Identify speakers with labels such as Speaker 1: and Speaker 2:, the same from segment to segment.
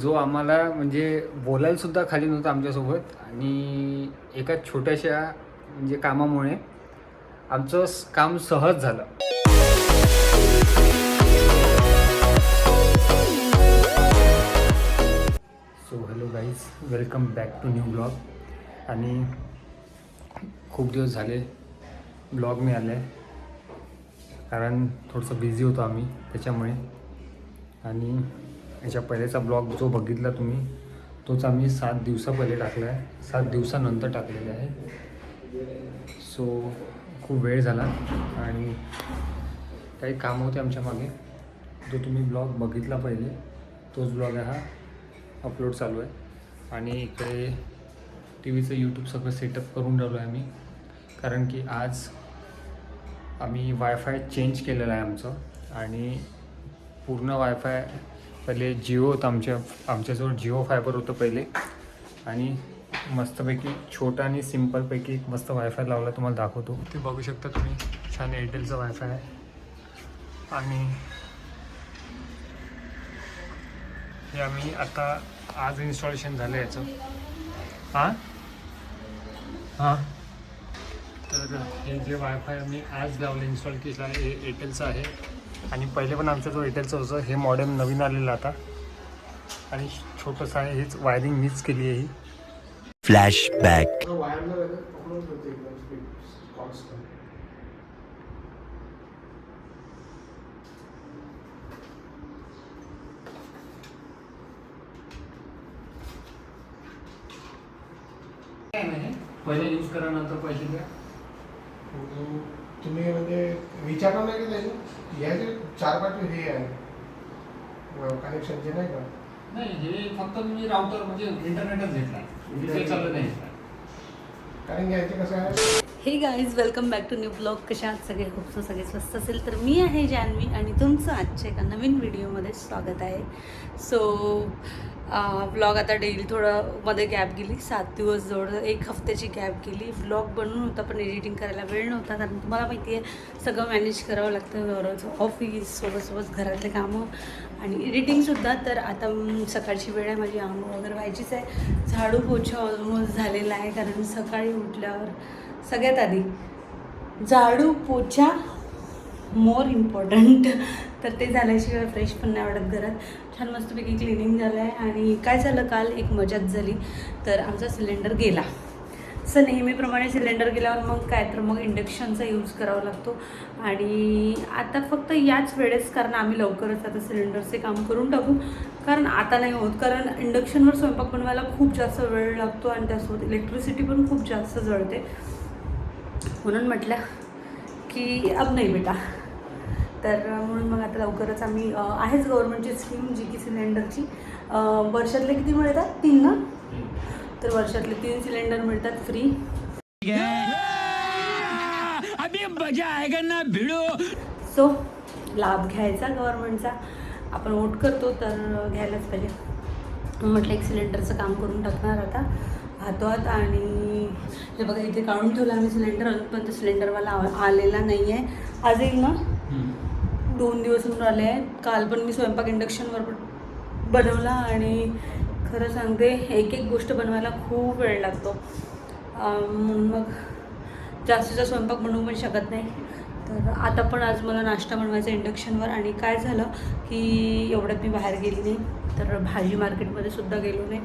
Speaker 1: जो आम्हाला म्हणजे बोलायला सुद्धा खाली नव्हता आमच्यासोबत आणि एका छोट्याशा म्हणजे कामामुळे आमचं काम सहज झालं. So hello guys welcome back to new blog आणि खूप दिवस झाले ब्लॉग मी आले कारण थोडंसं बिझी होतो आम्ही त्याच्यामुळे. आणि याच्या पहिलेचा ब्लॉग जो बघितला तुम्ही तोच आम्ही सात दिवसा पहिले टाकला आहे सात दिवसानंतर टाकलेला आहे. सो खूप वेळ झाला आणि काही कामं होते आमच्या मागे. जो तुम्ही ब्लॉग बघितला पहिले तोच ब्लॉग आहे हा अपलोड चालू आहे. आणि इकडे टी व्हीचं यूट्यूब सगळं सेटअप करून ठेवलं आहे आम्ही. कारण की आज आम्ही वायफाय चेंज केलेलं आहे आमचं. आणि पूर्ण वायफाय पहिले जिओ होतं आमच्या आमच्याजवळ जिओ फायबर होतं पहिले. आणि मस्तपैकी छोटा आणि सिम्पलपैकी एक मस्त वायफाय लावला तुम्हाला दाखवतो. ते बघू शकता तुम्ही. छान एअरटेलचं वायफाय आहे. आणि हे आम्ही आता आज इन्स्टॉलेशन झालं याचं. हां? हां. तर हे जे वायफाय आम्ही आज लावलं इन्स्टॉल केलं आहे हे एअरटेलचं आहे. आणि पहिले पण आमचं जो एअरटेलचं होतं हे मॉडेम नवीन आलेलं आता. आणि छोटंसं आहे हेच वायरिंग मीच केली आहे ही.
Speaker 2: Flashback.
Speaker 1: पहिले यूज करा नंतर पैसे द्या.
Speaker 3: तुम्ही म्हणजे विचारलं नाही का त्याचे या जे चार पाच हे आहे. कनेक्शनचे नाही का?
Speaker 1: नाही हे फक्त मी म्हणजे इंटरनेटच घेतला. विषय चालत नाही.
Speaker 3: कारण की याचे कसं आहे?
Speaker 4: Hey guys welcome back to new blog कशा आहात सगळे? खूप सगळे स्वस्त असेल तर मी आहे जान्हवी आणि तुमचं आजच्या एका नवीन व्हिडिओमध्ये स्वागत आहे. सो ब्लॉग आता डेली थोडं मध्ये गॅप गेली सात दिवस जवळ एक हफ्त्याची गॅप गेली. व्लॉग बनवून होता पण एडिटिंग करायला वेळ नव्हता. कारण तुम्हाला माहिती आहे सगळं मॅनेज करावं लागतं घराचं ऑफिस सोबत सोबत घरातले कामं आणि एडिटिंगसुद्धा तर आता सकाळची वेळ आहे माझी आंघोळ वगैरे व्हायचीच आहे. झाडू पोछा ऑलमोस्ट झालेला आहे कारण सकाळी उठल्यावर सगळ्यात आधी झाडू पोछा मोर इम्पॉर्टंट तर ते झाल्याशिवाय फ्रेश पण नाही वाटत घरात. छान मस्तपैकी क्लिनिंग झालं आहे आणि काय झालं काल? एक मजाच झाली. तर आमचा सिलेंडर गेला. असं नेहमीप्रमाणे सिलेंडर गेल्यावर मग काय? तर मग इंडक्शनचा यूज करावा लागतो. आणि आता फक्त याच वेळेस कारण आम्ही लवकरच आता सिलेंडरचे काम करून टाकू. कारण आता नाही होत. कारण इंडक्शनवर स्वयंपाक बनवायला खूप जास्त वेळ लागतो आणि त्यासोबत इलेक्ट्रिसिटी पण खूप जास्त जळते. म्हणून म्हटलं की अब नाही बेटा. तर म्हणून मग आता लवकरच आम्ही आहेच गव्हर्नमेंटची स्कीम जी की सिलेंडरची वर्षातले किती मिळतात? तीन ना? तर वर्षातले तीन सिलेंडर मिळतात फ्री
Speaker 2: अभी मजा आएगा ना भिड़ो।
Speaker 4: सो लाभ घ्यायचा गव्हर्नमेंटचा आपण वोट करतो तर घ्यायलाच पाहिजे. म्हटलं एक सिलेंडरचं काम करून टाकणार आता. हातोहात आणि हे बघा इथे काढून ठेवलं आम्ही सिलेंडर अजूनपर्यंत सिलेंडरवाला आलेला नाही आहे आज येईल ना? दोन दिवस होऊन आले काल पण मी स्वयंपाक इंडक्शनवर बनवला आणि खरं सांगते एक एक गोष्ट बनवायला खूप वेळ लागतो. म्हणून मग जास्तीचा स्वयंपाक बनवू पण शकत नाही. तर आता पण आज मला नाश्ता बनवायचा इंडक्शनवर आणि काय झालं की एवढ्यात मी बाहेर गेली नाही. तर भाजी मार्केटमध्ये सुद्धा गेलो नाही.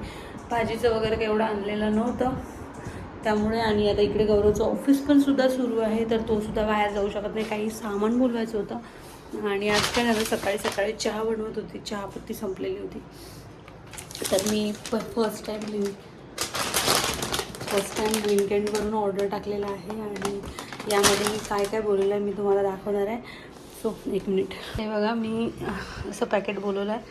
Speaker 4: भाजीचं वगैरे काही एवढं आणलेलं नव्हतं. त्यामुळे आणि आता इकडे गौरवचं ऑफिस पण सुद्धा सुरू आहे. तर तो सुद्धा बाहेर जाऊ शकत नाही. काही सामान बोलवायचं होतं. आणि आज काय झालं सकाळी सकाळी चहा बनवत होती चहापत्ती संपलेली होती. तर मी first time link first time ब्लिंकेंडवरून order टाकलेला आहे आणि यामध्ये मी काय काय बोललेलं आहे मी तुम्हाला दाखवणार आहे. सो एक मिनिट हे बघा मी असं पॅकेट बोलवलं आहे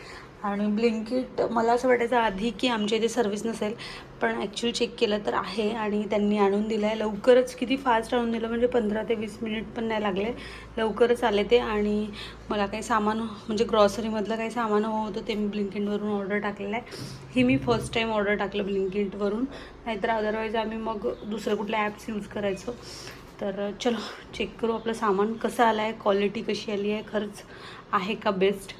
Speaker 4: आणि ब्लिंकिट मला असं वाटायचं आधी की आमच्या इथे सर्व्हिस नसेल पण ॲक्च्युली चेक केलं तर आहे आणि त्यांनी आणून दिलं आहे लवकरच किती फास्ट आणून दिलं म्हणजे पंधरा ते वीस मिनिट पण नाही लागले. लवकरच आले ते आणि मला काही सामान म्हणजे ग्रॉसरीमधलं काही सामान हवं होतं ते मी ब्लिंकिटवरून ऑर्डर टाकलेलं आहे. ही मी फर्स्ट टाईम ऑर्डर टाकलं ब्लिंकिटवरून. नाहीतर अदरवाईज आम्ही मग दुसरं कुठल्या ॲप्स यूज करायचो. तर चलो चेक करू आपलं सामान कसं आलं आहे क्वालिटी कशी आली आहे खरंच आहे का बेस्ट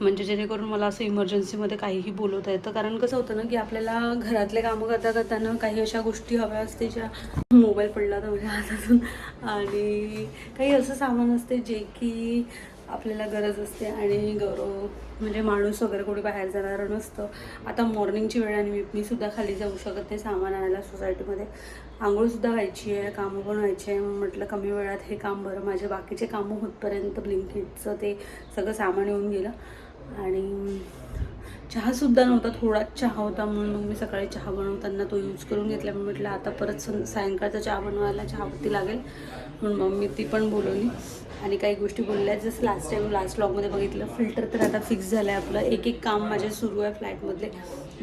Speaker 4: म्हणजे जेणेकरून मला असं इमर्जन्सीमध्ये काहीही बोलवता येतं. कारण कसं होतं ना की आपल्याला घरातले कामं करता करताना काही अशा गोष्टी हव्या असते ज्या मोबाईल पडला तर माझ्या हातातून. आणि काही असं सामान असते जे की आपल्याला गरज असते आणि गौरव म्हणजे माणूस वगैरे कोणी बाहेर जाणारं नसतं. आता मॉर्निंगची वेळ आणि मी मी सुद्धा खाली जाऊ शकत नाही सामान आणायला सोसायटीमध्ये आंघोळसुद्धा व्हायची आहे कामं पण व्हायची आहे. म्हटलं कमी वेळात हे काम बरं. माझे बाकीचे कामं होतपर्यंत ब्लिंकिटचं ते सगळं सामान येऊन गेलं. आणि चहासुद्धा नव्हता थोडाच चहा होता म्हणून मग मी सकाळी चहा बनवताना तो यूज करून घेतला. मी म्हटलं आता परत सं सायंकाळचा चहा बनवायला चहापत्ती लागेल. म्हणून मग मी ती पण बोलवली. आणि काही गोष्टी बोलल्या. जसं लास्ट टाईम लास्ट ब्लॉगमध्ये बघितलं फिल्टर तर आता फिक्स झालं आहे आपलं. एक एक काम माझे सुरू आहे फ्लॅटमधले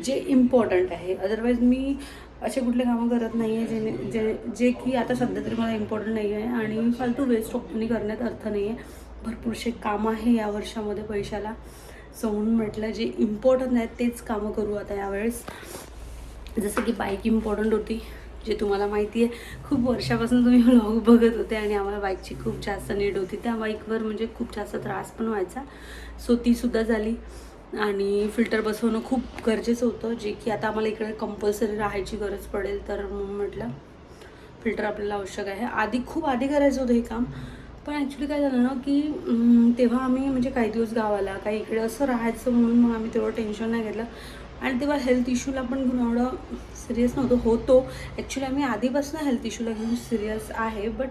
Speaker 4: जे इम्पॉर्टंट आहे. अदरवाईज मी असे कुठले कामं करत नाही आहे जेणे जे जे की आता सध्या तरी मला इम्पॉर्टंट नाही आहे आणि फालतू वेस्ट ऑप्शनी करण्यात अर्थ नाही आहे. भरपूरसे कामं आहे या वर्षामध्ये पैशाला. सो म्हणून म्हटलं जे इम्पॉर्टंट आहेत तेच कामं करू आता यावेळेस. जसं की बाईक इम्पॉर्टंट होती जे तुम्हाला माहिती आहे. खूप वर्षापासून तुम्ही व्लॉग बघत होते आणि आम्हाला बाईकची खूप जास्त नीड होती. त्या बाईकवर म्हणजे खूप जास्त त्रास पण व्हायचा. सो तीसुद्धा झाली. आणि फिल्टर बसवणं खूप गरजेचं होतं. जे की आता आम्हाला इकडे कंपल्सरी राहायची गरज पडेल तर म्हटलं फिल्टर आपल्याला आवश्यक आहे. आधी खूप आधी करायचं होतं हे काम पण ॲक्च्युली काय झालं ना की तेव्हा आम्ही म्हणजे काही दिवस गावाला काही इकडे असं राहायचं म्हणून मग आम्ही तेवढं टेन्शन नाही घेतलं. आणि तेव्हा हेल्थ इश्यूला पण घेऊन एवढं सिरियस नव्हतं होतो. ॲक्च्युली आम्ही आधीपासून हेल्थ इश्यूला घेऊन सिरियस आहे बट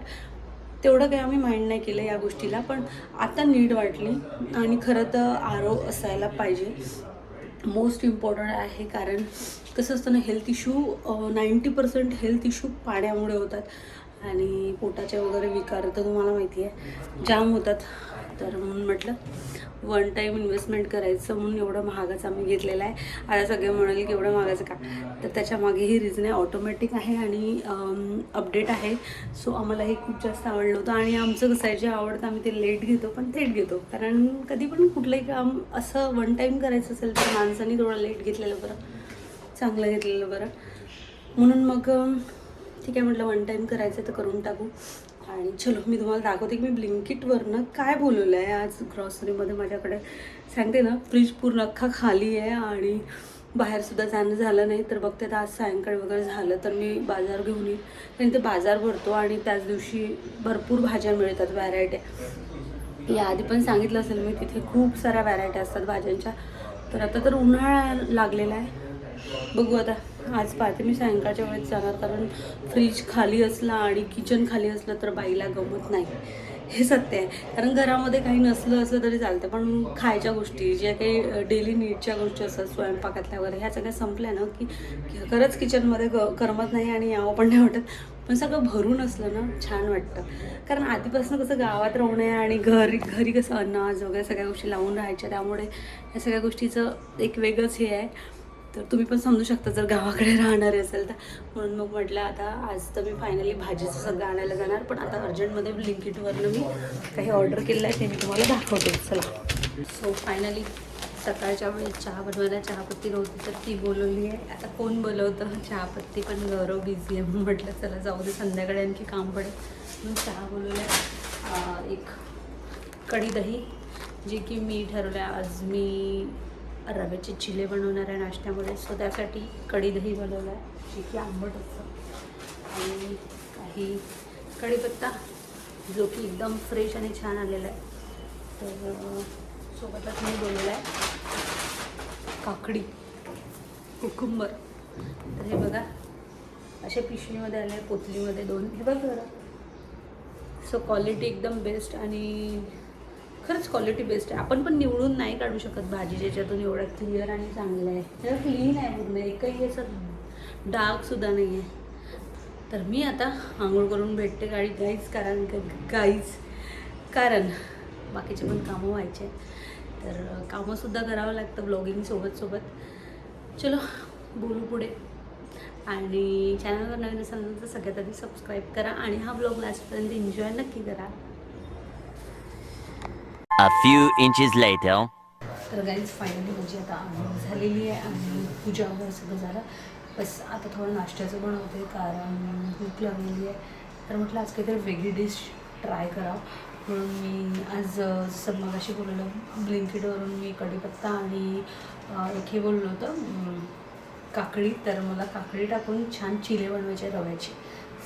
Speaker 4: तेवढं काही आम्ही माइंड नाही केलं या गोष्टीला पण आता नीड वाटली आणि खरं तर आरो असायला पाहिजे. मोस्ट इम्पॉर्टंट आहे कारण कसं असतं ना health issue ninety percent health issue पाण्यामुळे होतात. आणि पोटाचे वगैरे विकार तर तुम्हाला माहिती आहे जाम होतात. तर म्हणून म्हटलं वन टाईम इन्व्हेस्टमेंट करायचं म्हणून एवढं महागाचं आम्ही घेतलेलं आहे. आता सगळे म्हणाले की एवढं महागाचं का? तर त्याच्यामागे ही रिझन आहे ऑटोमॅटिक आहे आणि अपडेट आहे. सो आम्हाला हे खूप जास्त आवडलं होतं आणि आमचं कसं आहे जे आवडतं आम्ही ते लेट घेतो पण थेट घेतो. कारण कधी पण कुठलंही काम असं वन टाईम करायचं असेल तर माणसाने थोडं लेट घेतलेलं बरं चांगलं घेतलेलं बरं. म्हणून मग ठीक आहे म्हटलं वन टाईम करायचं तर करून टाकू. आणि चलो मी तुम्हाला दाखवते की मी ब्लिंकिटवरनं काय बोलवलं आहे आज ग्रॉसरीमध्ये माझ्याकडे. सांगते ना फ्रीज पूर्ण अख्खा खाली आहे आणि बाहेरसुद्धा जाणं झालं नाही. तर बघते तर आज सायंकाळी वगैरे झालं तर मी बाजार घेऊन येईल कारण ते बाजार भरतो आणि त्याच दिवशी भरपूर भाज्या मिळतात व्हॅरायट्या याआधी पण सांगितलं असेल मी तिथे खूप साऱ्या व्हरायट्या असतात भाज्यांच्या. तर आता तर उन्हाळा लागलेला आहे. बघू आता. आज पाहते मी सायंकाळच्या वेळेत जाणार कारण फ्रीज खाली असला आणि किचन खाली असलं तर बाईला गमत नाही. हे सत्य आहे. कारण घरामध्ये काही नसलं असलं तरी चालतं पण खायच्या गोष्टी ज्या काही डेली नीडच्या गोष्टी असतात स्वयंपाकातल्या वगैरे ह्या सगळ्या संपल्या ना की खरंच किचनमध्ये ग करमत नाही आणि यावं पण नाही वाटत. पण सगळं भरून असलं ना छान वाटतं. कारण आधीपासून कसं गावात राहणं आहे आणि घरी घरी कसं अनाज वगैरे सगळ्या गोष्टी लावून राहायच्या त्यामुळे या सगळ्या गोष्टीचं एक वेगळंच हे आहे. तर तुम्ही पण समजू शकता जर गावाकडे राहणारे असेल तर. म्हणून मग म्हटलं आता आज तर मी फायनली भाजीचं सगळं आणायला जाणार पण आता अर्जंटमध्ये ब्लिंकिटवरनं मी काही ऑर्डर केलेलं आहे ते मी तुम्हाला दाखवते. चला. सो फायनली सकाळच्या वेळेस चहा बनवायला चहापत्ती नव्हती तर ती बोलवली आहे. आता कोण बोलवतं? चहापत्ती पण गौरव बिझी आहे म्हणून म्हटलं चला जाऊ दे संध्याकाळी आणखी काम पडेल. म्हणून चहा बोलवलं एक कढी दही जे की मी ठरवलं आहे. आज मी रव्याचे चिले बनवणार आहे नाश्त्यामध्ये. सो त्यासाठी कडी दही बनवलं आहे जे की आंबट असतं. आणि काही कढीपत्ता जो की एकदम फ्रेश आणि छान आलेला आहे. तर सोबतच मी बनवलं आहे काकडी कुकुंबर. तर हे बघा अशा पिशवीमध्ये आले पोतलीमध्ये दोन. हे बघ बरं सो क्वालिटी एकदम बेस्ट आणि खरंच क्वालिटी बेस्ट आहे. आपण पण निवडून नाही काढू शकत भाजी ज्याच्यातून एवढं क्लिअर आणि चांगलं आहे. त्याला क्लीन आहे पूर्ण. एकही असं डार्कसुद्धा नाही आहे तर मी आता आंघोळ करून भेटते गाडी. गाईच कारण गाईच कारण बाकीचे पण कामं व्हायचे आहेत. तर कामंसुद्धा करावं लागतं ब्लॉगिंग सोबत सोबत. चलो बोलू पुढे. आणि चॅनलवर नवीन असाल तर सगळ्यात आधी सबस्क्राईब करा आणि हा ब्लॉग लास्टपर्यंत एन्जॉय नक्की करा.
Speaker 2: A few inches later.
Speaker 4: तर गाईज फायनली माझी आता आंघोळ झालेली आहे आणि पूजा वगैरे सगळं झालं. बस आता थोडं नाश्त्याचं बनवते कारण भूक लागलेली आहे. तर म्हटलं आज काहीतरी वेगळी डिश ट्राय करावं. म्हणून मी आज अ, जसं मग अशी बोललो ब्लिंकिटवरून मी कढीपत्ता आणि एक हे बोललो होतं काकडी. तर मला काकडी टाकून छान चिले बनवायचे रव्याची.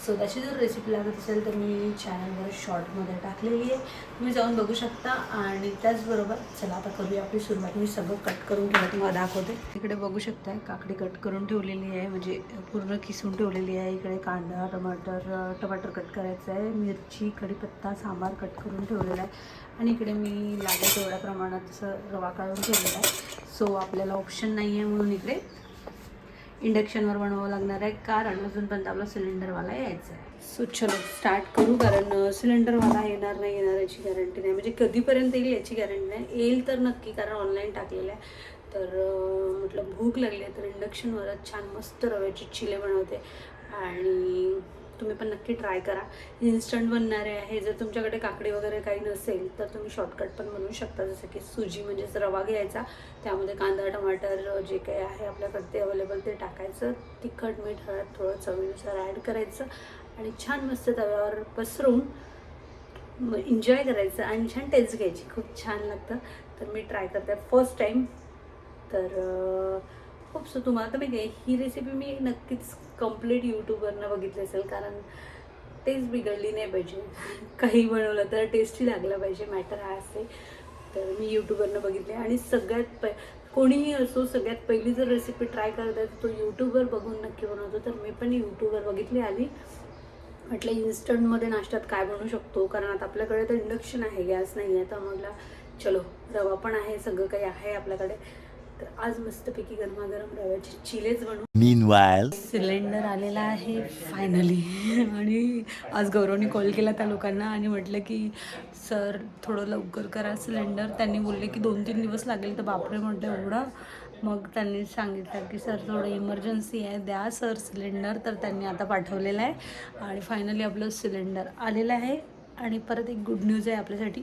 Speaker 4: सो त्याची जर रेसिपी लागत असेल तर मी चॅनलवर शॉर्टमध्ये टाकलेली आहे. तुम्ही जाऊन बघू शकता. आणि त्याचबरोबर चला आता करूया आपली सुरुवात. मी सगळं कट करून ठेवलं तुम्हाला दाखवते. इकडे बघू शकता काकडी कट करून ठेवलेली आहे. म्हणजे पूर्ण किसून ठेवलेली आहे. इकडे कांदा टमाटर टमाटर कट करायचं आहे. मिरची कढीपत्ता सांबार कट करून ठेवलेला आहे. आणि इकडे मी लागेल तेवढ्या प्रमाणात असं रवा काढून ठेवलेला आहे. सो आपल्याला ऑप्शन नाही आहे म्हणून इकडे इंडक्शनवर बनवावं लागणार आहे. कारण अजूनपर्यंत आपला सिलेंडरवाला यायचा आहे. सो चलो स्टार्ट करू कारण सिलेंडरवाला येणार नाही येणार याची गॅरंटी नाही. म्हणजे कधीपर्यंत येईल याची गॅरंटी नाही. येईल तर नक्की कारण ऑनलाईन टाकलेलं आहे. तर म्हटलं भूक लागली आहे तर इंडक्शनवरच छान मस्त रव्याची चिले बनवते. आणि तुम्ही पण नक्की ट्राय करा. इन्स्टंट बनणारे आहे. जर तुमच्याकडे काकडी वगैरे काही नसेल तर तुम्ही शॉर्टकट पण बनवू शकता. जसं की सुजी म्हणजेच रवा घ्यायचा. त्यामध्ये कांदा टमाटर जे काही आहे आपल्याकडे ते अवेलेबल ते टाकायचं. तिखट मीठ हळद थोडं चवीनुसार ॲड करायचं. आणि छान मस्त तव्यावर पसरून एन्जॉय करायचं. आणि छान टेस्ट घ्यायची. खूप छान लागतं. तर मी ट्राय करते फर्स्ट टाईम तर खूप सो तुम्हाला तर माहिती आहे ही रेसिपी मी नक्कीच कंप्लीट यूट्यूबवरनं बघितले असेल कारण टेस्ट बिघडली नाही पाहिजे. काही बनवलं तर टेस्टी लागलं पाहिजे मॅटर हा असते. तर मी यूट्यूबवरनं बघितले आणि सगळ्यात प कोणीही असो सगळ्यात पहिली जर रेसिपी ट्राय करत आहे तो यूट्यूबवर बघून नक्की बनवतो. तर मी पण यूट्यूबवर बघितली आली. म्हटलं इन्स्टंटमध्ये नाश्त्यात काय बनवू शकतो? कारण आता आपल्याकडे तर इंडक्शन आहे गॅस नाही आहे तर म्हटलं चलो रवा पण आहे सगळं काही आहे आपल्याकडे. तर आज मस्तपैकी गरमागरम रव्याचे चिलेच बनवू.
Speaker 2: Meanwhile,
Speaker 4: सिलेंडर आलेला आहे फायनली आणि आज गौरवने कॉल केला त्या लोकांना आणि म्हटलं की सर थोडं लवकर करा सिलेंडर. त्यांनी बोलले की दोन तीन दिवस लागेल. तर बापरे म्हटलं एवढं. मग त्यांनी सांगितलं की सर थोडं इमर्जन्सी आहे द्या सर सिलेंडर. तर त्यांनी आता पाठवलेलं आहे. आणि फायनली आपलं सिलेंडर आलेलं आहे. आणि परत एक गुड न्यूज आहे आपल्यासाठी.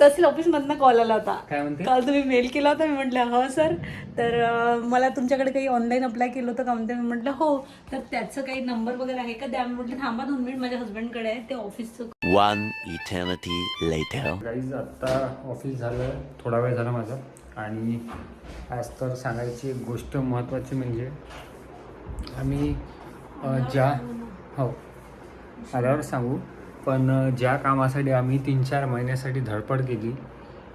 Speaker 4: तहसील ऑफिसमधनं कॉल आला होता.
Speaker 1: काय म्हणते?
Speaker 4: काल तुम्ही मेल केला होता मी म्हटलं हो सर तर अं, मला तुमच्याकडे काही ऑनलाईन अप्लाय केलं होतं का म्हणते मी म्हटलं हो. तर त्याचं काही नंबर वगैरे आहे का? द्या मी म्हटलं थांबा दोन मिनिट माझ्या हस्बंडकडे आहे ते ऑफिसचं
Speaker 2: one eternity later.
Speaker 1: गाईज आत्ता ऑफिस झालं थोडा वेळ झाला माझा. आणि आज तर सांगायची एक गोष्ट महत्त्वाची म्हणजे आम्ही अ, ज्या हो. आल्यावर सांगू. पण ज्या कामासाठी आम्ही तीन चार महिन्यासाठी धडपड केली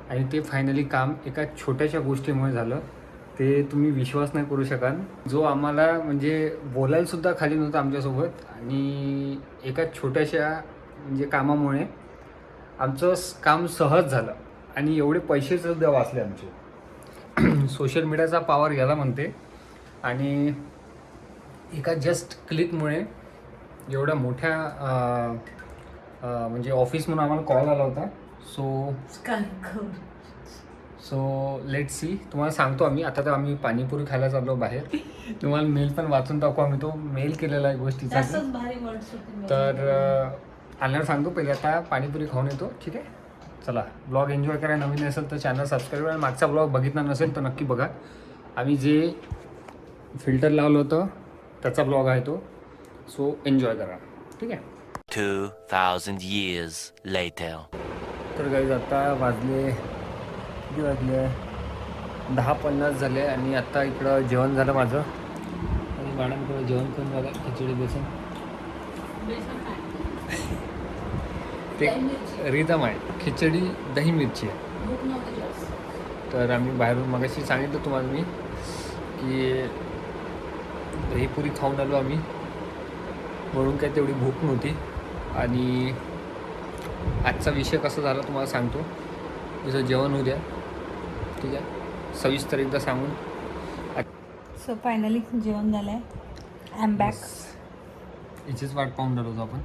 Speaker 1: आणि ते फायनली काम एका छोट्याशा गोष्टीमुळे झालं ते तुम्ही विश्वास नाही करू शकाल. जो आम्हाला म्हणजे बोलायलासुद्धा खाली नव्हता आमच्यासोबत आणि एका छोट्याशा म्हणजे कामामुळे आमचं काम सहज झालं आणि एवढे पैसे सुद्धा वाचले आमचे. सोशल मीडियाचा पॉवर याला म्हणते. आणि एका जस्ट क्लिकमुळे एवढ्या मोठ्या म्हणजे ऑफिस म्हणून आम्हाला कॉल आला होता. सो सो लेट सी तुम्हाला सांगतो आम्ही. आता तर आम्ही पाणीपुरी खायला चाललो बाहेर. तुम्हाला मेल पण वाचून टाकू आम्ही. तो मेल केलेला आहे गोष्टीचा तर आल्यावर सांगतो पहिले. आता पाणीपुरी खाऊन येतो. ठीक आहे? चला. ब्लॉग एन्जॉय करा. नवीन असेल तर चॅनल सबस्क्राईब करा. मागचा ब्लॉग बघितला नसेल तर नक्की बघा. आम्ही जे फिल्टर लावलं होतं त्याचा ब्लॉग आहे तो. सो एन्जॉय करा. ठीक आहे?
Speaker 2: Two thousand years later.
Speaker 1: तर काही आता वाजले किती वाजले? दहा पन्नास झाले आणि आता इकडं जेवण झालं माझं. आणि मॅडमकडं जेवण करून झालं खिचडी बेसन. ते रिदम आहे. खिचडी दही मिरची. आहे तर आम्ही बाहेरून मगाशी सांगितलं तुम्हाला मी की दहीपुरी खाऊन आलो आम्ही. म्हणून काय तेवढी भूक नव्हती. आणि आजचा विषय कसा झाला तुम्हाला सांगतो. जसं जेवण होऊ द्या. ठीक आहे. सविस्तर एकदा सांगून.
Speaker 4: सो फायनली जेवण झालं आहे आय एम बॅक
Speaker 1: हिचीच वाट पाहून राहिलो आपण.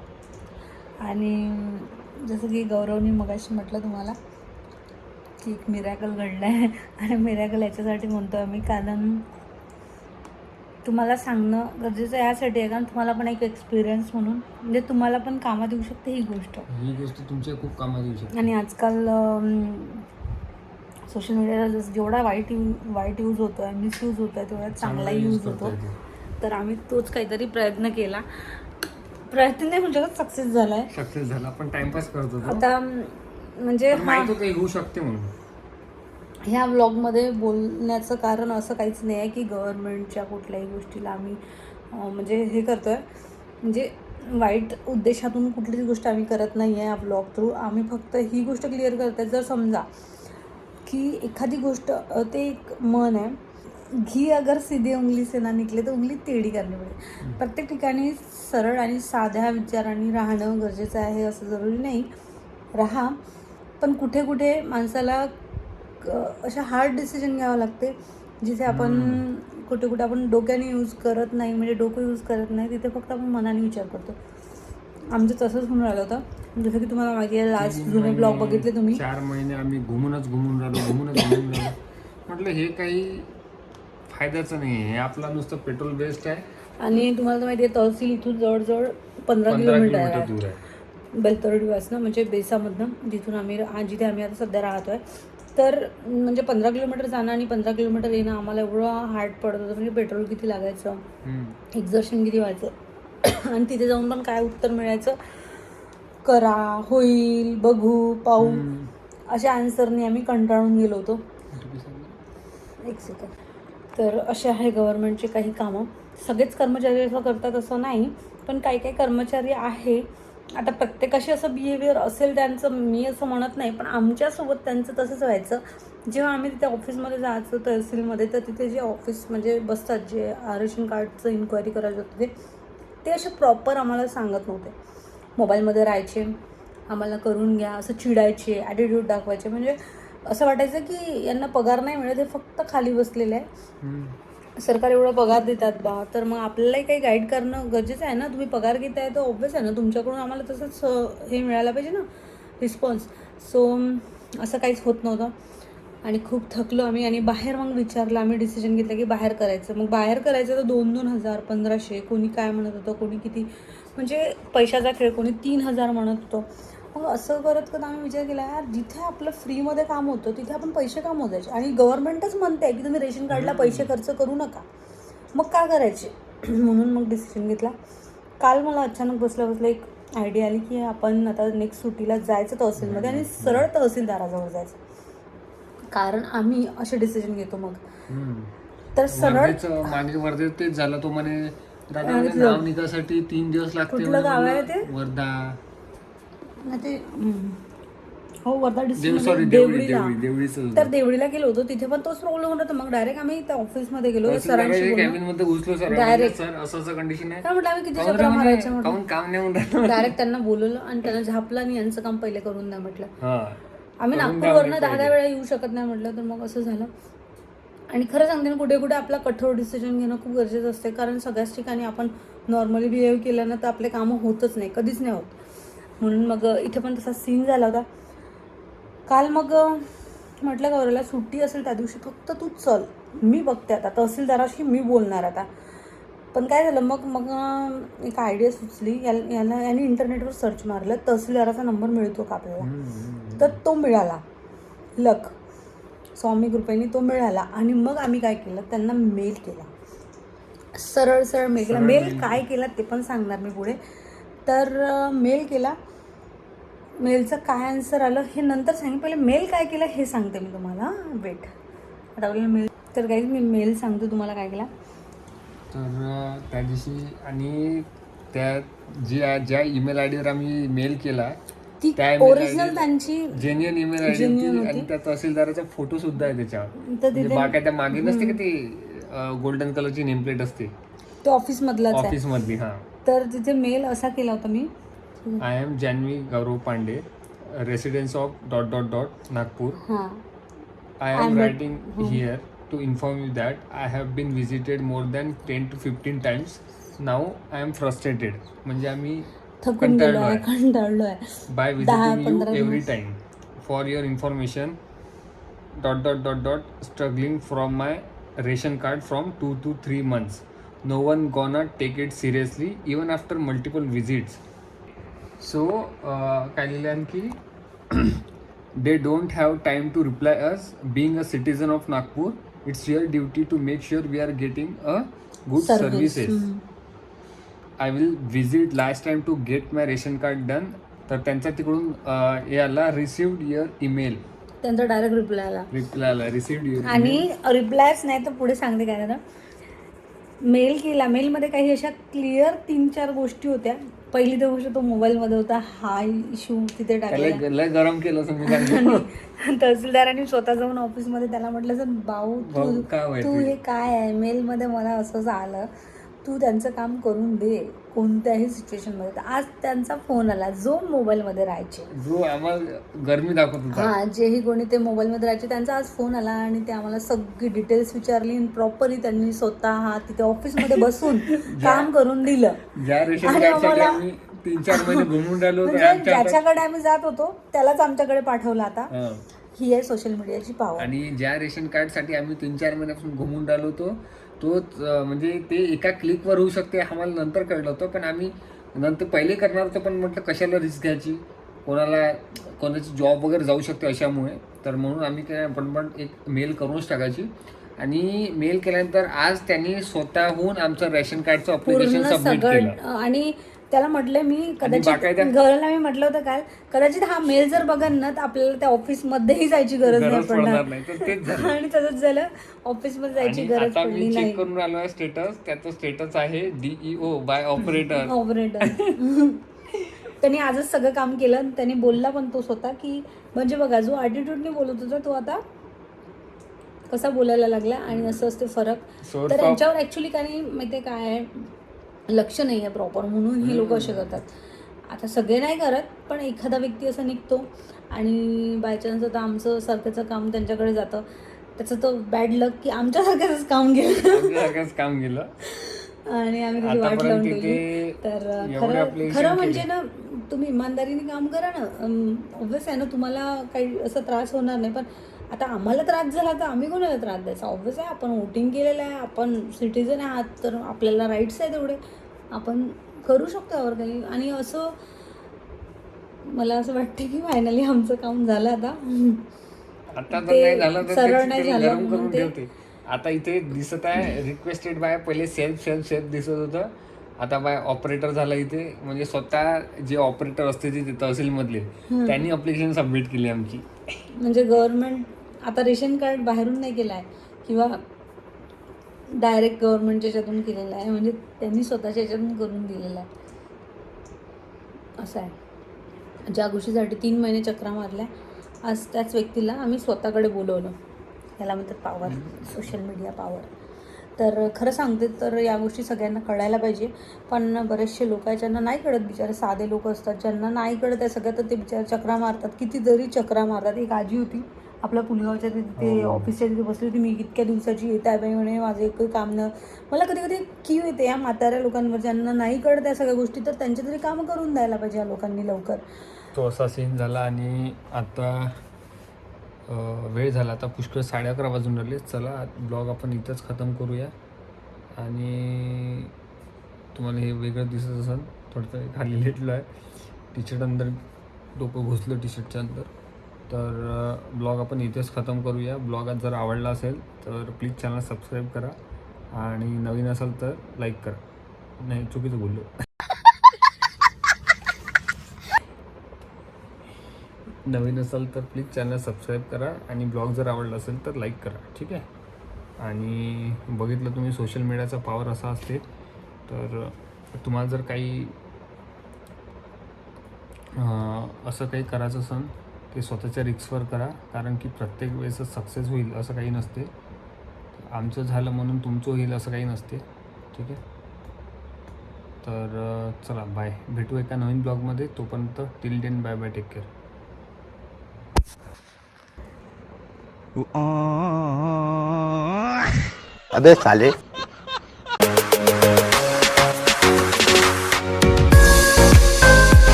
Speaker 4: आणि जसं की गौरवनी मगाशी म्हटलं तुम्हाला की एक मिरॅकल घडलं आहे आणि मिरॅकल याच्यासाठी म्हणतो आम्ही कारण तुम्हाला सांगणं गरजेचं यासाठी आहे कारण तुम्हाला पण एक एक्सपिरियन्स म्हणून म्हणजे तुम्हाला पण कामात येऊ शकते ही गोष्ट.
Speaker 1: ही गोष्ट तुमच्या खूप कामात येऊ शकते.
Speaker 4: आणि आजकाल सोशल मीडियाला जसं जेवढा वाईट यू वाईट यूज होतो आहे मिसयूज होतो आहे तेवढा चांगला यूज होतो. तर आम्ही तोच काहीतरी प्रयत्न केला. प्रयत्न नाही म्हणजे सक्सेस झालाय.
Speaker 1: सक्सेस झाला आपण टाइमपास करत
Speaker 4: आता म्हणजे
Speaker 1: पण होऊ शकते म्हणून.
Speaker 4: ह्या ब्लॉगमध्ये बोलण्याचं कारण असं काहीच नाही आहे की गव्हर्नमेंटच्या कुठल्याही गोष्टीला आम्ही म्हणजे हे करतो आहे म्हणजे वाईट उद्देशातून कुठलीच गोष्ट आम्ही करत नाही आहे या ब्लॉग थ्रू आम्ही फक्त ही गोष्ट क्लिअर करत आहे जर समजा की एखादी गोष्ट ते एक मन आहे. घी अगर सीधे उंगली से ना निकले तर उंगली तेडी करणे पडे प्रत्येक ठिकाणी सरळ आणि साध्या विचारांनी राहणं गरजेचं आहे असं जरुरी नाही. राहा. पण कुठे कुठे माणसाला अशा हार्ड डिसिजन घ्यावं लागते जिथे आपण कुठे कुठे आपण डोक्याने यूज करत नाही म्हणजे डोकं यूज करत नाही तिथे फक्त आपण मनाने विचार करतो. आमचं तसंच होऊन राहिलं होतं. जसं की तुम्हाला मागे लास्ट
Speaker 1: तीन
Speaker 4: जुने ब्लॉग बघितले तुम्ही.
Speaker 1: चार महिने आम्ही घुमूनच घुमून राहिलो घुमूनच घुमून राहिलो. म्हटलं हे काही फायद्याचं नाही आहे. हे आपला नुसतं पेट्रोल बेस्ट आहे.
Speaker 4: आणि तुम्हाला तर माहिती आहे तहसील इथून जवळजवळ पंधरा किलोमीटर आहे.
Speaker 1: दूर आहे.
Speaker 4: बेलतर्डीपासनं म्हणजे बेसामधनं जिथून आम्ही जिथे आम्ही आता सध्या राहतो आहे तर म्हणजे पंधरा किलोमीटर जाणं आणि पंधरा किलोमीटर येणं आम्हाला एवढं हार्ड पडत होतं म्हणजे पेट्रोल किती लागायचं. एक्झर्शन किती व्हायचं आणि तिथे जाऊन पण काय उत्तर मिळायचं? करा होईल बघू पाहू. अशा आन्सरने आम्ही कंटाळून गेलो होतो. एक सेकंड तर असे आहे गव्हर्नमेंटचे काही कामं. सगळेच कर्मचारी असं करतात असं नाही पण काही काही कर्मचारी आहे आता प्रत्येकाशी असं बिहेवियर असेल त्यांचं मी असं म्हणत नाही पण आमच्यासोबत त्यांचं तसंच व्हायचं. जेव्हा आम्ही तिथे ऑफिसमध्ये जायचो तहसीलमध्ये तर तिथे जे ऑफिस म्हणजे बसतात जे रेशन कार्डचं इन्क्वायरी करायचं होतं ते ते असे प्रॉपर आम्हाला सांगत नव्हते. मोबाईलमध्ये राहायचे आम्हाला करून घ्या असं चिडायचे ॲटिट्यूड दाखवायचे. म्हणजे असं वाटायचं की यांना पगार नाही मिळत हे फक्त खाली बसलेले आहे. सरकार एवढा पगार देतात बा तर मग आपल्यालाही काही गाईड करणं गरजेचं आहे ना? तुम्ही पगार घेताय तर ऑब्विस आहे ना? तुमच्याकडून आम्हाला तसंच हे मिळायला पाहिजे ना? रिस्पॉन्स सो असं काहीच होत नव्हतं. आणि खूप थकलो आम्ही आणि बाहेर मग विचारलं आम्ही डिसिजन घेतलं की बाहेर करायचं. मग बाहेर करायचं तर दोन दोन हजार पंधराशे कोणी काय म्हणत होतं कोणी किती? म्हणजे पैशाचा खेळ कोणी तीन हजार म्हणत होतं. मग असं करत करत आम्ही विचार केला यार जिथे आपलं फ्रीमध्ये काम होतं तिथे आपण पैसे का मोजायचे? आणि गव्हर्नमेंटच म्हणते की तुम्ही रेशन कार्डला पैसे खर्च करू नका. मग का करायचे? म्हणून मग डिसिजन घेतला. काल मला अचानक बसल्या बसल्या एक आयडिया आली की आपण आता नेक्स्ट सुट्टीला जायचं तहसीलमध्ये आणि सरळ तहसीलदाराजवळ जायचं. कारण आम्ही असे डिसिजन घेतो मग. तर सरळ
Speaker 1: वर्धेचं मागे वर्धेत तेच झालं तो म्हणे नाव निघासाठी तीन दिवस लागते? वर्धा.
Speaker 4: ते. हो वर्धा डिस्ट्रिक्ट
Speaker 1: सॉरी देवळी
Speaker 4: देवळीला.
Speaker 1: देवळी देवळीचं
Speaker 4: तर देवळीला गेलो होतो. तिथे पण तोच प्रॉब्लेम होता. तर मग डायरेक्ट आम्ही त्या ऑफिसमध्ये गेलो. सरांशी बोललो
Speaker 1: कॅबिनमध्ये घुसलो सर
Speaker 4: Direct.
Speaker 1: सर असं असं कंडिशन आहे.
Speaker 4: काय म्हटलं आम्ही किती
Speaker 1: काहून रे
Speaker 4: चक्रा
Speaker 1: म्हणे,
Speaker 4: मारायच्या म्हटलं?
Speaker 1: काहून काम नाही म्हणतात
Speaker 4: डायरेक्ट त्यांना बोलवलं आणि त्यांना झापलं आणि यांचं काम पहिले करून द्या म्हटलं.
Speaker 1: हा.
Speaker 4: आम्ही
Speaker 1: द्या
Speaker 4: नागपूरवरनं दहा दहा. वेळा येऊ शकत नाही म्हटलं तर मग असं झालं. आणि खरं सांगते ना कुठे कुठे आपला कठोर डिसिजन घेणं खूप गरजेचं असते. कारण सगळ्याच ठिकाणी आपण नॉर्मली बिहेव केलं ना तर आपले कामं होतच नाही. कधीच नाही होत. म्हणून मग इथे पण तसा सीन झाला होता. काल मग म्हटलं गौरवला सुट्टी असेल त्या दिवशी फक्त तू चल. मी बघते आता. तहसीलदाराशी मी बोलणार आता. पण काय झालं मग मग एक आयडिया सुचली. याला याला याने इंटरनेटवर सर्च मारलं. तहसीलदाराचा नंबर मिळतो का आपल्याला? तर तो मिळाला. लक. स्वामी कृपेने तो मिळाला. आणि मग आम्ही काय केलं? त्यांना मेल केला. सरळ सरळ मेल केला. मेल काय केला. ते पण सांगणार मी पुढे. तर मेल केला. मेलचं काय आन्सर आलं हे नंतर सांगेन. पहिले मेल काय केलं हे सांगते मी तुम्हाला. वेट आता आपल्याला मेल तर काही मी मेल सांगतो तुम्हाला काय केला.
Speaker 1: तर त्या दिवशी आणि त्या ज्या ज्या ईमेल आय डीवर आम्ही मेल केला
Speaker 4: ती
Speaker 1: त्या email
Speaker 4: ओरिजिनल
Speaker 1: ID
Speaker 4: त्यांची
Speaker 1: जेन्युअन ईमेल आय
Speaker 4: Genuine होती.
Speaker 1: आणि त्या तहसीलदाराचा फोटो सुद्धा आहे त्याच्यावर.
Speaker 4: तर
Speaker 1: म्हणजे
Speaker 4: तिथे
Speaker 1: मागे नसते का ती गोल्डन कलरची नेमप्लेट असते?
Speaker 4: तो ऑफिसमधलाच आहे.
Speaker 1: ऑफिस मधली हा.
Speaker 4: तर तिथे मेल असा केला होता मी.
Speaker 1: I am Janhavi Gaurav Pandey residence of dot dot dot Nagpur
Speaker 4: हां
Speaker 1: am
Speaker 4: not-
Speaker 1: writing here to inform you that I have been visited more than 10 to 15 times. Now I am frustrated. म्हणजे आम्ही
Speaker 4: थकून गेलो
Speaker 1: कंटाळलो
Speaker 4: आहे
Speaker 1: आहे
Speaker 4: कंटाळलो आहे
Speaker 1: by
Speaker 4: दहा,
Speaker 1: visiting you
Speaker 4: पंधरा
Speaker 1: every
Speaker 4: दिवस.
Speaker 1: time. For your information, dot dot dot dot struggling from my ration card from two to three months. No one gonna take it seriously even so काय लिहिले आणखी they don't have time to reply as being a citizen of Nagpur it's your duty to make sure we are getting
Speaker 4: a
Speaker 1: good
Speaker 4: services
Speaker 1: I will visit last time to get my ration card done तर त्यांचा तिकडून याला receive your email
Speaker 4: त्यांचा direct reply आला.
Speaker 1: Reply आला. Receive
Speaker 4: आणि रिप्लायच नाही तर पुढे सांगते काय मेल केला. मेलमध्ये काही अशा क्लिअर तीन चार गोष्टी होत्या. पहिली तर गोष्ट तो मोबाईलमध्ये होता. हा इश्यू तिथे टाकला.
Speaker 1: गरम केलं असं
Speaker 4: तहसीलदारांनी स्वतः जाऊन ऑफिसमध्ये त्याला म्हटलं सर भाऊ तू
Speaker 1: काय माहिती?"
Speaker 4: तू हे काय आहे? मेलमध्ये मला असंच आलं. तू त्यांचं काम करून दे कोणत्याही सिच्युएशनमध्ये तर आज त्यांचा फोन आला जो मोबाईलमध्ये राहायचे.
Speaker 1: जो आम्हाला गरमी दाखवत होता.
Speaker 4: हा जेही कोणी ते मोबाईलमध्ये राहायचे त्यांचा आज फोन आला आणि ते आम्हाला सगळी डिटेल्स विचारली आणि प्रॉपरली त्यांनी स्वतः हा तिथे ऑफिसमध्ये बसून काम करून दिलं.
Speaker 1: ज्या रेशन
Speaker 4: आणि
Speaker 1: कार्डसाठी
Speaker 4: आम्हाला-
Speaker 1: आम्ही तीन चार महिने घुमून राहिलो होतो
Speaker 4: म्हणजे
Speaker 1: आमच्या हातात-
Speaker 4: ज्याच्याकडे आम्ही जात होतो त्यालाच आमच्याकडे पाठवलं आता.
Speaker 1: हा.
Speaker 4: ही आहे सोशल मीडियाची पॉवर
Speaker 1: आणि ज्या रेशन कार्डसाठी आम्ही तीन चार महिन्यापासून घुमून राहिलो होतो तोच म्हणजे ते एका क्लिकवर होऊ शकते आम्हाला नंतर कळलं होतं पण आम्ही नंतर पहिले करणार होतो पण म्हटलं कशाला रिस्क घ्यायची? कोणाला कोणाची जॉब वगैरे जाऊ शकते अशामुळे. तर म्हणून आम्ही काय पण पण एक मेल करूनच टाकायची. आणि मेल केल्यानंतर आज त्यांनी स्वतःहून आमचं रेशन कार्डचं अप्लिकेशन सबमिट केलं.
Speaker 4: आणि त्याला म्हटलं मी कदाचित घराला मी म्हटलं होतं काल कदाचित हा मेल जर बघन ना तर आपल्याला त्या ऑफिस मध्येही जायची गरज नाही
Speaker 1: पडणार
Speaker 4: आणि तसंच झालं ऑफिसमध्ये जायची गरज पडली नाही.
Speaker 1: करून आलो स्टेटस त्याचं स्टेटस आहे डीईओ बाय ऑपरेटर
Speaker 4: ऑपरेटर त्यांनी आजच सगळं काम केलं त्यांनी बोलला पण तो स्वतः की म्हणजे बघा जो ॲटिट्यूडने बोलत होता तो आता कसा बोलायला लागला आणि असं असते फरक. तर
Speaker 1: of-
Speaker 4: यांच्यावर ऍक्च्युली काही माहिती काय आहे? लक्ष नाही आहे प्रॉपर म्हणून ही लोक असे करतात. आता सगळे नाही करत पण एखादा व्यक्ती असा निघतो आणि बाय चान्स आता आमचं सारखंचं काम त्यांच्याकडे जातं. त्याचं तर बॅड लक की आमच्यासारखंच काम गेलं.
Speaker 1: काम गेलं.
Speaker 4: आणि आम्ही त्याची वाट लावून
Speaker 1: तिथे
Speaker 4: तर खरं खरं म्हणजे. ना तुम्ही इमानदारीने काम करा ना. ऑब्विस आहे ना तुम्हाला काही असा त्रास होणार नाही पण आता आम्हाला त्रास झाला तर आम्ही कोणाला त्रास द्यायचा? ऑब्विस आहे आपण वोटिंग केलेलं आहे आपण सिटीजन आहात तर आपल्याला राईट्स आहे तेवढे आपण करू शकतो यावर काही. आणि असं मला असं वाटतं की फायनली आमचं काम झालं आता. ते सरळ नाही झालं ते-
Speaker 1: आता इथे दिसत आहे रिक्वेस्टेड बाय पहिले सेल्फ सेल्फ सेल्फ दिसत होतं. आता बाय ऑपरेटर झालं इथे. म्हणजे स्वतः जे ऑपरेटर असते तिथे तहसीलमधले त्यांनी अप्लिकेशन सबमिट केली आमची.
Speaker 4: म्हणजे गव्हर्नमेंट आता रेशन कार्ड बाहेरून नाही केलं आहे किंवा डायरेक्ट गव्हर्नमेंटच्या याच्यातून केलेलं आहे म्हणजे त्यांनी स्वतःच्या याच्यातून करून दिलेलं आहे. असं आहे. ज्या गोष्टीसाठी तीन महिने चक्रा मारल्या आज त्याच व्यक्तीला आम्ही स्वतःकडे बोलवलं. याला म्हणतात पॉवर सोशल मीडिया पॉवर तर खरं सांगते तर या गोष्टी सगळ्यांना कळायला पाहिजे. पण बरेचसे लोक आहेत ज्यांना नाही कळत बिचारे साधे लोक असतात. ज्यांना नाही कळत आहे सगळ्या तर ते बिचारे चक्रा मारतात. कितीतरी चक्रा मारतात. एक आजी होती आपल्या पुलगावच्या तिथे ऑफिसच्या तिथे बसली होती मी इतक्या दिवसाची येत आहे बाई म्हणे माझं एकही काम न मला कधी कधी कीव येते या म्हाताऱ्या लोकांवर ज्यांना नाही कळत या सगळ्या गोष्टी तर त्यांचे तरी कामं करून द्यायला पाहिजे या लोकांनी लवकर.
Speaker 1: तो असा सीन झाला आणि आता वेळ झाला. आता पुष्कळ साडे अकरा वाजून राहिले. चला ब्लॉग आपण इथंच खतम करूया. आणि तुम्हाला हे वेगळं दिसत असेल थोडंसं खाली लेटलं आहे. टी शर्ट अंदर डोकं घुसलं टी शर्टच्या अंदर. तर ब्लॉग आपण इथेच खतम करूया. ब्लॉग जर आवडला असेल तर प्लीज चॅनल सबस्क्राईब करा आणि नवीन असेल तर लाईक करा. नाही चुकीचं बोललो. नवीन असाल तर प्लीज चॅनल सबस्क्राईब करा आणि ब्लॉग जर आवडला असेल तर लाईक करा. ठीक आहे? आणि बघितलं तुम्ही सोशल मीडियाचा पॉवर असा असते तर तुम्हाला जर काही असं काही करायचं असेल ते स्वतःच्या रिक्सवर करा कारण की प्रत्येक वेळेस सक्सेस होईल असं काही नसते. आमचं झालं म्हणून तुमचं होईल असं काही नसते. ठीक आहे? तर चला बाय भेटू एका नवीन ब्लॉगमध्ये. तोपर्यंत till then bye bye take care
Speaker 5: अबे साले.